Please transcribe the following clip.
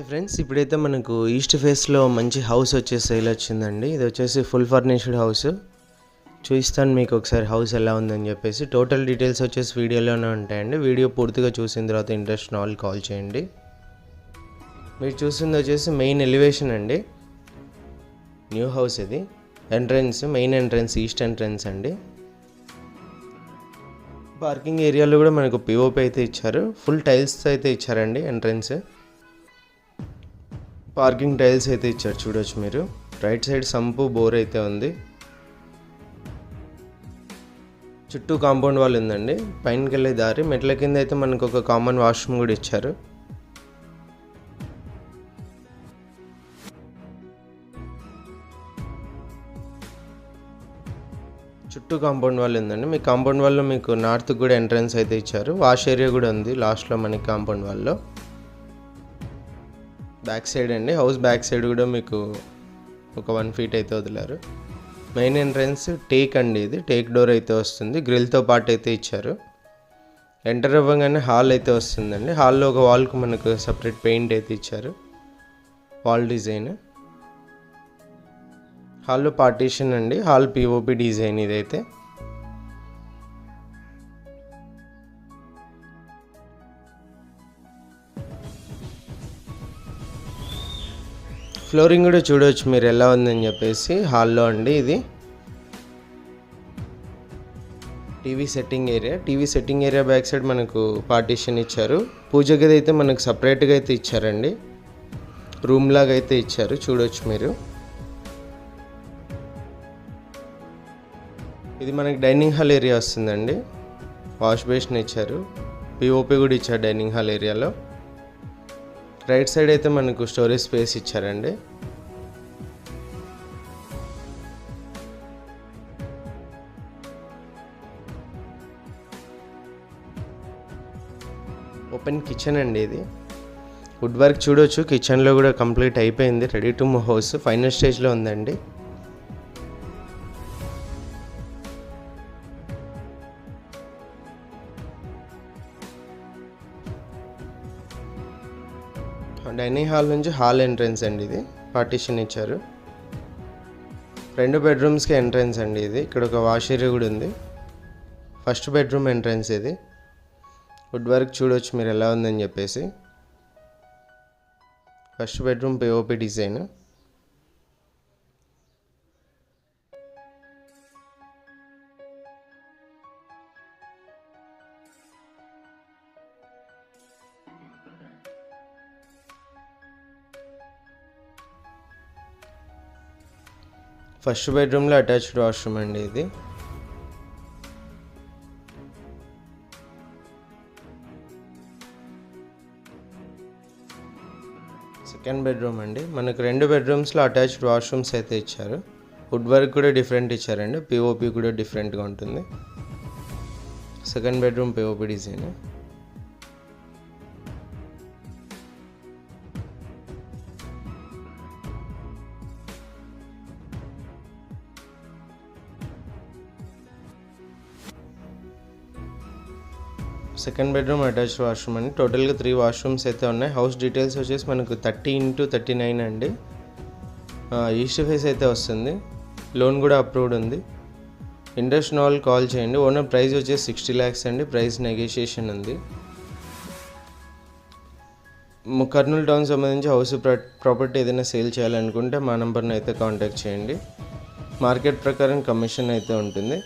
Hi friends ఇప్పుడైతే మనకు east ఫేస్లో మంచి హౌస్ వచ్చేసి సేల్ వచ్చిందండి. ఇది వచ్చేసి ఫుల్ ఫర్నిష్డ్ హౌస్ చూస్తాను మీకు ఒకసారి హౌస్ ఎలా ఉందని చెప్పేసి. టోటల్ డీటెయిల్స్ వచ్చేసి వీడియోలోనే ఉంటాయండి. వీడియో పూర్తిగా చూసిన తర్వాత ఇంట్రెస్ట్ ఉన్న వాళ్ళు కాల్ చేయండి. మీరు చూసింది వచ్చేసి మెయిన్ ఎలివేషన్ అండి. న్యూ హౌస్ ఇది. Entrance main entrance east entrance అండి. పార్కింగ్ ఏరియాలో కూడా మనకు పిఓపి అయితే ఇచ్చారు. ఫుల్ టైల్స్ అయితే ఇచ్చారండి ఎంట్రన్స్ పార్కింగ్ టైల్స్ అయితే ఇచ్చారు చూడొచ్చు మీరు. రైట్ సైడ్ సంపు బోర్ అయితే ఉంది. చుట్టూ కాంపౌండ్ వాల్ ఉందండి. పైనకి వెళ్ళే దారి. మెట్ల కింద అయితే మనకు ఒక కామన్ వాష్రూమ్ కూడా ఇచ్చారు. చుట్టూ కాంపౌండ్ వాల్ ఉందండి. మీ కాంపౌండ్ వాల్లో మీకు నార్త్ కూడా ఎంట్రన్స్ అయితే ఇచ్చారు. వాష్ ఏరియా కూడా ఉంది లాస్ట్లో మనకి కాంపౌండ్ వాల్లో. బ్యాక్ సైడ్ అండి. హౌస్ బ్యాక్ సైడ్ కూడా మీకు ఒక వన్ ఫీట్ అయితే వదిలారు. మెయిన్ ఎంట్రన్స్ టేక్ అండి ఇది. టేక్ డోర్ అయితే వస్తుంది. గ్రిల్తో పాటు అయితే ఇచ్చారు. ఎంటర్ అవ్వగానే హాల్ అయితే వస్తుందండి. హాల్లో ఒక వాల్కి మనకు సపరేట్ పెయింట్ అయితే ఇచ్చారు. వాల్ డిజైన్ హాల్లో పార్టీషన్ అండి. హాల్ పిఓపి డిజైన్ ఇదైతే. ఫ్లోరింగ్ కూడా చూడవచ్చు మీరు ఎలా ఉందని చెప్పేసి హాల్లో అండి ఇది. TV setting area. TV setting area back side మనకు పార్టీషన్ ఇచ్చారు. పూజ గది అయితే మనకు సపరేట్గా అయితే ఇచ్చారండి. రూమ్ లాగా అయితే ఇచ్చారు. చూడవచ్చు మీరు. ఇది మనకి డైనింగ్ హాల్ ఏరియా వస్తుందండి. వాష్ బేసిన్ ఇచ్చారు. పిఓపి కూడా ఇచ్చారు డైనింగ్ హాల్ ఏరియాలో. రైట్ సైడ్ అయితే మనకు స్టోరేజ్ స్పేస్ ఇచ్చారండి. ఓపెన్ కిచెన్ అండి ఇది. వుడ్ వర్క్ చూడొచ్చు. కిచెన్లో కూడా కంప్లీట్ అయిపోయింది. Ready to move house. Final స్టేజ్లో ఉందండి. డైనింగ్ హాల్ నుంచి హాల్ ఎంట్రన్స్ అండి ఇది. పార్టీషన్ ఇచ్చారు. రెండు బెడ్రూమ్స్కి ఎంట్రన్స్ అండి ఇది. ఇక్కడ ఒక వాష్ ఏరియా కూడా ఉంది. ఫస్ట్ బెడ్రూమ్ ఎంట్రన్స్ ఇది. వుడ్ వర్క్ చూడవచ్చు మీరు ఎలా ఉందని చెప్పేసి. First bedroom POP design first బెడ్రూమ్లో అటాచ్డ్ వాష్రూమ్ అండి ఇది. సెకండ్ బెడ్రూమ్ అండి. మనకు రెండు బెడ్రూమ్స్లో అటాచ్డ్ వాష్రూమ్స్ అయితే ఇచ్చారు. వుడ్ వర్క్ కూడా డిఫరెంట్ ఇచ్చారండి. పిఓపి కూడా డిఫరెంట్గా ఉంటుంది. Second bedroom POP design. Second bedroom attach washroom అండి టోటల్గా త్రీ వాష్రూమ్స్ అయితే ఉన్నాయి. హౌస్ డీటెయిల్స్ వచ్చేసి మనకు థర్టీ ఇంటూ థర్టీ నైన్ అండి. ఈస్ట్ ఫేస్ అయితే వస్తుంది. లోన్ కూడా అప్రూవ్డ్ ఉంది. ఇంట్రెస్ట్ నాల్ కాల్ చేయండి. ఓనర్ ప్రైస్ వచ్చేసి సిక్స్టీ ల్యాక్స్ అండి. ప్రైస్ నెగోషియేషన్ ఉంది. కర్నూలు టౌన్ సంబంధించి హౌస్ ప్రాపర్టీ ఏదైనా సేల్ చేయాలనుకుంటే మా నెంబర్ని అయితే కాంటాక్ట్ చేయండి. మార్కెట్ ప్రకారం కమిషన్ అయితే ఉంటుంది.